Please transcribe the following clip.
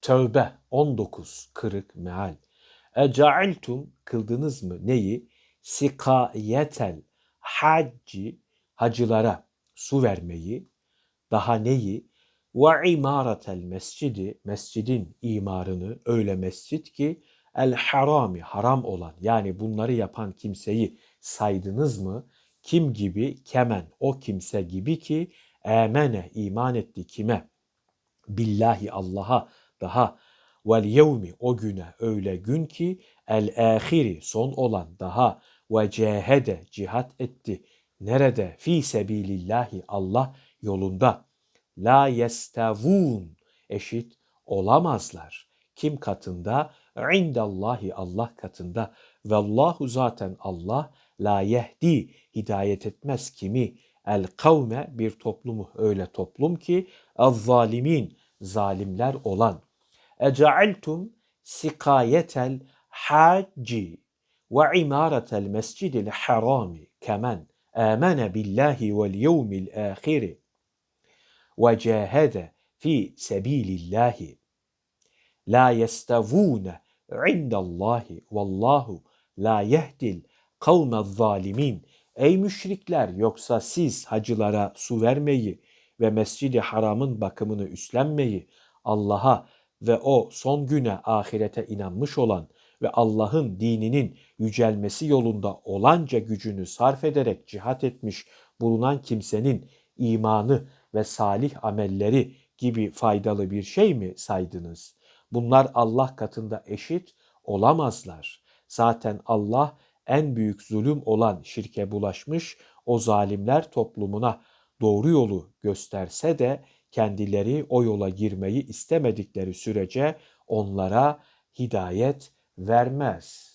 Tövbe 19 kırık meal. Ecealtum kıldınız mı neyi? Sikayetel hacci hacılara su vermeyi. Daha neyi? Ve imaratel mescidi mescidin imarını öyle mescit ki el harami haram olan yani bunları yapan kimseyi saydınız mı? Kim gibi? Kemen o kimse gibi ki emene iman etti kime? Billahi Allah'a daha vel yevmi o güne öyle gün ki el ahiri son olan daha ve cehede cihat etti. Nerede? Fi sebilillahi Allah yolunda. La yestavun eşit olamazlar. Kim katında? İndallahi Allah katında. Ve Allahu zaten Allah la yehdi hidayet etmez kimi el kavme bir toplumu öyle toplum ki az zalimin zalimler olan. Ecealtum sikayetel hacci ve imaretel mescidil harami kemen amene billahi vel yevmil ahiri ve cahede fi sebilillahi la yestavune indallahi vallahu la yehdil kavme zalimin Ey müşrikler yoksa siz hacılara su vermeyi ve mescidi haramın bakımını üstlenmeyi Allah'a ve o son güne ahirete inanmış olan ve Allah'ın dininin yücelmesi yolunda olanca gücünü sarf ederek cihat etmiş bulunan kimsenin imanı ve salih amelleri gibi faydalı bir şey mi saydınız? Bunlar Allah katında eşit olamazlar. Zaten Allah en büyük zulüm olan şirke bulaşmış o zalimler toplumuna doğru yolu gösterse de kendileri o yola girmeyi istemedikleri sürece onlara hidayet vermez.